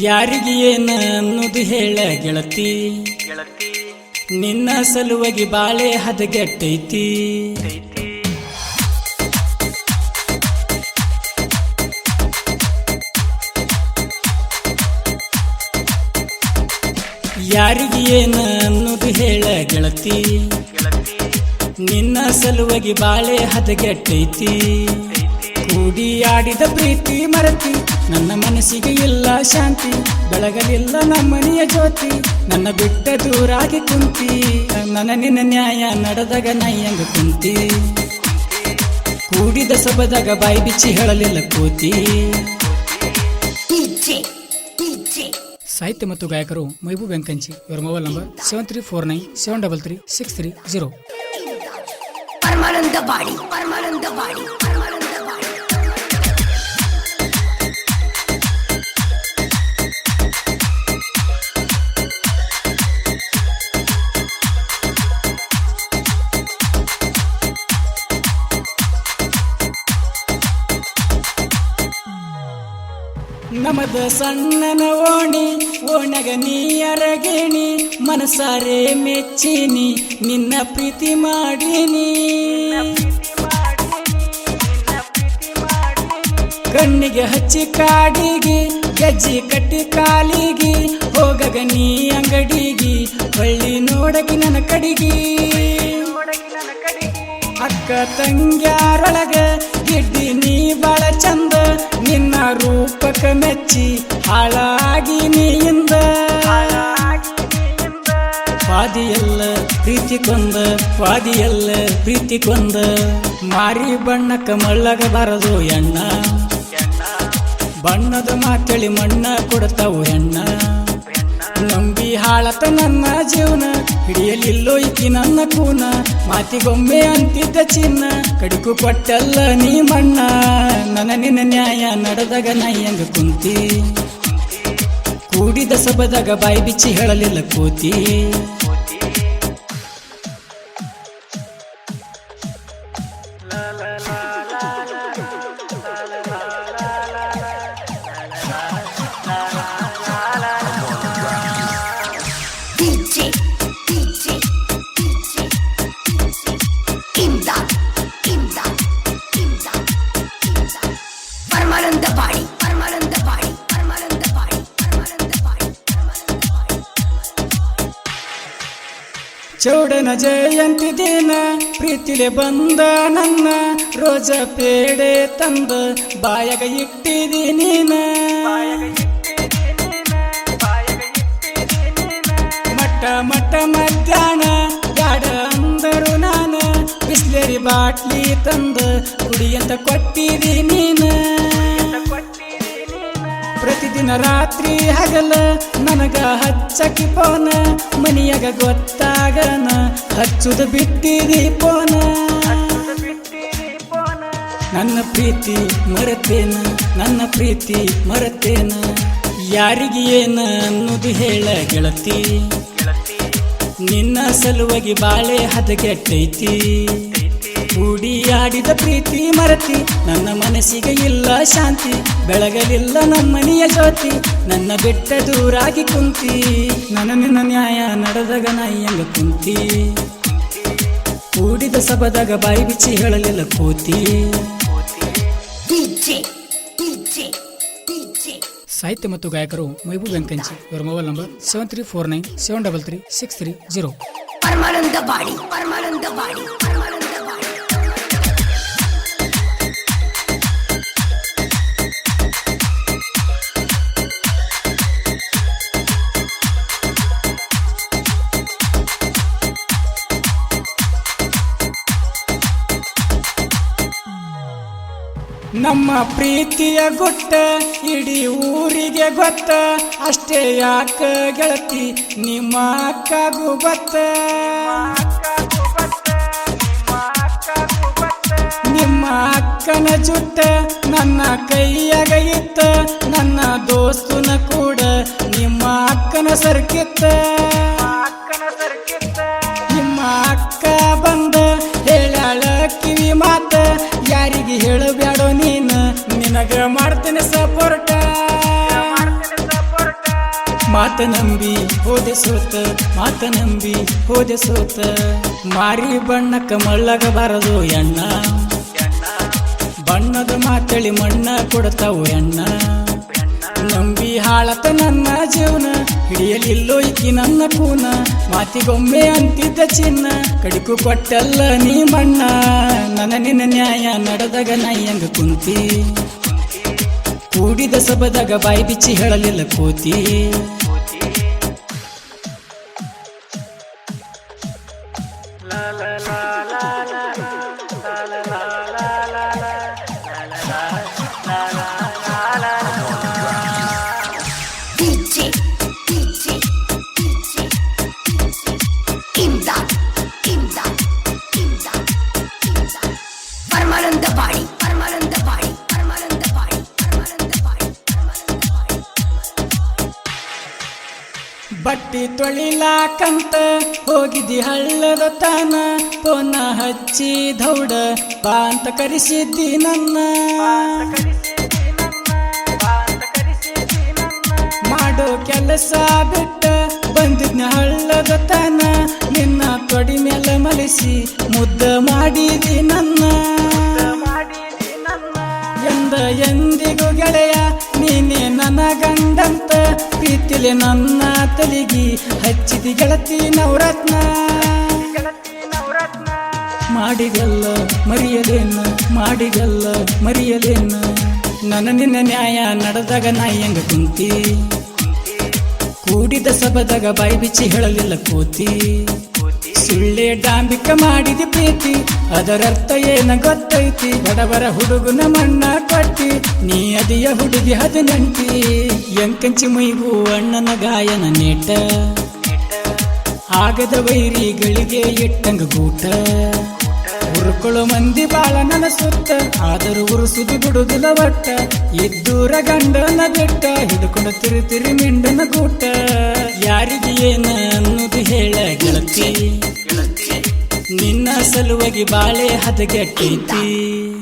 ಯಾರಿಗೆ ಏನ ಅನ್ನೋದು ಹೇಳ ಗೆಳತಿ? ನಿನ್ನ ಸಲುವಾಗಿ ಬಾಳೆ ಹದಗೆಟ್ಟೈತಿ. ಯಾರಿಗೆ ಏನ ಅನ್ನೋದು ಹೇಳ ಗೆಳತಿ? ನಿನ್ನ ಸಲುವಾಗಿ ಬಾಳೆ ಹದಗೆಟ್ಟೈತಿ. ಕೂಡಿ ಆಡಿದ ಪ್ರೀತಿ ಮರತಿ, ನನ್ನ ಮನಸ್ಸಿಗೆ ಇಲ್ಲ ಶಾಂತಿ, ಬೆಳಗಲಿಲ್ಲ ನಮ್ಮನೆಯ ಜ್ಯೋತಿ, ನನ್ನ ಬಿಟ್ಟ ದೂರಾಗಿ ಕುಂತಿ, ನನ್ನ ನಿನ್ನ ನ್ಯಾಯ ನಡೆದಾಗ ನೈಯಂಗ ಕುಂತಿ. ಕೂಡಿದ ಸಬದಾಗ ಬಾಯಿ ಬಿಚ್ಚಿ ಹೇಳಲಿಲ್ಲ ಕೂತಿ. ಸಾಹಿತ್ಯ ಮತ್ತು ಗಾಯಕರು ಮೈಬೂಬ್ ವೆಂಕಂಚಿ. ಇವರ mobile number seven three four nine seven double three six three zero Paramanandavadi Paramanandavadi Paramanandavadi ನಮದ ಸಣ್ಣನ ಓಣಿ, ಓಣಗ ನೀಯರಗೇಣಿ ಮನಸಾರೆ ಮೆಚ್ಚಿನಿ, ನಿನ್ನ ಪ್ರೀತಿ ಮಾಡಿನಿ. ಕಣ್ಣಿಗೆ ಹಚ್ಚಿ ಕಾಡಿಗೆ, ಗೆಜ್ಜಿ ಕಟ್ಟಿ ಕಾಲಿಗೆ, ಹೋಗಗ ನೀ ಅಂಗಡಿಗೆ, ಹೊಳ್ಳಿ ನೋಡಕಿ ನನ್ನ ಕಡಿಗೆ. ಅಕ್ಕ ತಂಗ್ಯಾರೊಳಗ ಗಿಡ್ಡಿ ಪ್ರೀತಿ ಕೊಂದ ವಾದಿಯಲ್ಲ ಪ್ರೀತಿ ಕೊಂದ ಮಾರಿ ಬಣ್ಣಕ್ಕ ಮಳ್ಳಗ ಬರದು ಎಣ್ಣ. ಬಣ್ಣದ ಮಾತೇಳಿ ಮಣ್ಣ ಕೊಡ್ತಾವು ಹೆಣ್ಣ ನಂಬಿ ಹಾಳತ ನನ್ನ ಜೀವನ, ಹಿಡಿಯಲಿಲ್ಲೋ ಇಕ್ಕಿ ನನ್ನ ಕೂನ. ಮಾತಿಗೊಮ್ಮೆ ಅಂತಿದ್ದ ಚಿನ್ನ, ಕಡಿಕು ಕೊಟ್ಟಲ್ಲ ನೀ ಮಣ್ಣ. ನನ್ನ ನಿನ್ನ ನ್ಯಾಯ ನಡೆದಾಗ ನಯ್ಯಂಗ ಕುಂತಿ. ಕೂಡಿದ ಸಬದಾಗ ಬಾಯಿ ಬಿಚ್ಚಿ ಹೇಳಲಿಲ್ಲ ಕೂತಿ. la la ಚೌಡನ ಜಯಂತಿ ದಿನ, ಪ್ರೀತಿಲೆ ಬಂದ ನನ್ನ ರೋಜ ಪೇಡೆ ತಂದ ಬಾಯಗ ಇಟ್ಟಿದಿ ನೀನ. ಮಟ್ಟ ಮಟ್ಟ ಮಧ್ಯಾಹ್ನ ಗಾಡ ಅಂದರು ನಾನು. ಬಿಸ್ಲೇರಿ ಬಾಟ್ಲಿ ತಂದ ಕುಡಿಯಂತ ಕೊಟ್ಟಿದಿ ನೀನ. ಪ್ರತಿದಿನ ರಾತ್ರಿ ಹಗಲ, ನನಗ ಹಚ್ಚಕಿ ಪೋನ ಮನಿಯಾಗ ಗೊತ್ತಾಗನ, ಹಚ್ಚುದು ಬಿಟ್ಟಿದಿ ಪೋನ ನನ್ನ ಪ್ರೀತಿ ಮರತೇನ, ನನ್ನ ಪ್ರೀತಿ ಮರತೇನ, ಯಾರಿಗೆ ಏನ ಅನ್ನೋದು ಹೇಳ ಗೆಳತಿ. ನಿನ್ನ ಸಲುವಾಗಿ ಬಾಳೆ ಹದಗೆಟ್ಟೈತಿ. ಕೂಡಿ ಆಡಿದ ಪ್ರೀತಿ ಮರತಿ ನನ್ನ ಮನಸ್ಸಿಗೆ ಇಲ್ಲ ಶಾಂತಿ ಬೆಳಗಲಿಲ್ಲ ನಮ್ಮನೆಯ ಜ್ಯೋತಿ ನನ್ನ ಬೆಟ್ಟ ದೂರಾಗಿ ಕುಂತಿ ನನ್ನ ನಿನ್ನ ನ್ಯಾಯ ನಡೆದಾಗ ನಾಯಿಯಂಗ ಕುಂತಿ. ಕೂಡಿದ ಸಬದಾಗ ಬಾಯಿ ಬಿಚ್ಚಿ ಹೇಳಲಿಲ್ಲ ಕೂತಿ. ಸಾಹಿತ್ಯ ಮತ್ತು ಗಾಯಕರು ಮೈಬೂಬ್ ವೆಂಕಂಚಿ ಇವರ mobile number seven three four nine seven double three six three zero. Paramanandavadi Paramanandavadi Paramanandavadi ನಮ್ಮ ಪ್ರೀತಿಯ ಗುಟ್ಟ ಇಡೀ ಊರಿಗೆ ಗೊತ್ತ. ಅಷ್ಟೇ ಯಾಕ ಗೆಳತಿ, ನಿಮ್ಮ ಅಕ್ಕಗೂ ಗೊತ್ತ. ನಿಮ್ಮ ಅಕ್ಕನ ಜುಟ್ಟ ನನ್ನ ಕೈಯಾಗ ಇತ್ತ. ನನ್ನ ದೋಸ್ತನ ಕೂಡ ನಿಮ್ಮ ಅಕ್ಕ ಅಕ್ಕನ ಸರ್ಕಿತ್ತ. ನಿಮ್ಮ ಅಕ್ಕ ಬಂದ ಹೇಳಾಳ ಕಿವಿ ಮಾತ. ಯಾರಿಗೆ ಹೇಳಬೇಡೋ ನೀನು ನಿನಗ ಮಾಡ್ತೇನೆ ಸಪೋರ್ಟ. ಮಾತ ನಂಬಿ ಹೋದೆ ಸೋತ, ಮಾತ ನಂಬಿ ಹೋದೆ ಸೋತ. ಮಾರಿ ಬಣ್ಣಕ್ಕ ಮಳ್ಳಗ ಬರದು ಎಣ್ಣ. ಬಣ್ಣದ ಮಾತಳಿ ಮಣ್ಣ ಕೊಡ್ತಾವು ಎಣ್ಣ. ನಂಬಿ ಹಾಳತ ನನ್ನ ಜೀವನ, ಹಿಡಿಯಲಿಲ್ಲೋ ಇಕ್ಕಿ ನನ್ನ ಕೂನ. ಮಾತಿಗೊಮ್ಮೆ ಅಂತಿದ್ದ ಚಿನ್ನ, ಕಡಿಕು ಕೊಟ್ಟಲ್ಲ ನೀ ಮಣ್ಣ. ನನ್ನ ನಿನ್ನ ನ್ಯಾಯ ನಡೆದಾಗ ನೈಯಂಗ ಕುಂತಿ? ಕೂಡಿದ ಸಬದಾಗ ಬಾಯಿ ಬಿಚ್ಚಿ ಹೇಳಲಿಲ್ಲ ಕೋತಿ. ಬಟ್ಟಿ ತೊಳಿಲಾಕಂತ ಹೋಗಿದಿ ಹಳ್ಳದ ತಾನ. ಪೋನ ಹಚ್ಚಿ ದೌಡ ಬಾಂತ ಕರೆಸಿದ್ದಿ ನನ್ನ. ಮಾಡೋ ಕೆಲಸ ಬಿಟ್ಟ ಬಂದಿದ್ನ ಹಳ್ಳದ ತಾನ. ನಿನ್ನ ತೊಡಿ ಮೇಲೆ ಮಲಿಸಿ ಮುದ್ದ ಮಾಡಿದಿ ನನ್ನ. ಎಂದ ಎಂದಿಗೂ ಗೆಳೆಯ ನನ್ನ ಗಂಡಂತ, ಪ್ರೀತಿಲೆ ನನ್ನ ತಲೆಗಿ ಹಚ್ಚಿದಿ ಗೆಳತಿ ನವರತ್ನ. ಮಾಡಿಗಲ್ಲ ಮರಿಯಲೇನ ಮಾಡಿಗಲ್ಲ ಮರಿಯಲೇನ. ನನ್ನ ನಿನ್ನ ನ್ಯಾಯ ನಡೆದಾಗ ನಾಯಿ ಹೆಂಗ ಕುಂತಿ? ಕೂಡಿದ ಸಬದಾಗ ಬಾಯಿ ಬಿಚ್ಚಿ ಹೇಳಲಿಲ್ಲ ಕೋತಿ. ಸುಳ್ಳೆ ಡಾಂಬಿಕ ಮಾಡಿದ ಪ್ರೀತಿ, ಅದರರ್ಥ ಏನ ಗೊತ್ತೈತಿ? ಬಡವರ ಹುಡುಗನ ಮಣ್ಣ ಕೊಟ್ಟಿ, ನೀ ಅದಿಯ ಹುಡುಗಿ ಹದಿನೆಂಟಿ. ಎಂಕಂಚಿ ಮೈಗೂ ಅಣ್ಣನ ಗಾಯನ ನೇಟ ಆಗದ ವೈರಿಗಳಿಗೆ ಇಟ್ಟಂಗ ಗೂಟ. ಉರುಕೊಳ್ಳೋ ಮಂದಿ ಬಾಳ ನನ್ನ ಸುತ್ತ ಆದರೂ ಉರುಸುದು ಬಿಡುದಿಲ್ಲ ಒಟ್ಟ. ಇದ್ದೂರ ಗಂಡನ ಬಿಟ್ಟ, ಹಿಡ್ಕೊಂಡು ತಿರು ತಿರು ಮಿಂಡನ ಗೂಟ. ಯಾರಿಗೆ ಏನ ಅನ್ನೋದು ಹೇಳ ಗೆಳತಿ. ನಿನ್ನ ಸಲುವಾಗಿ ಬಾಳೆ ಹದಗೆಟ್ಟೈತಿ.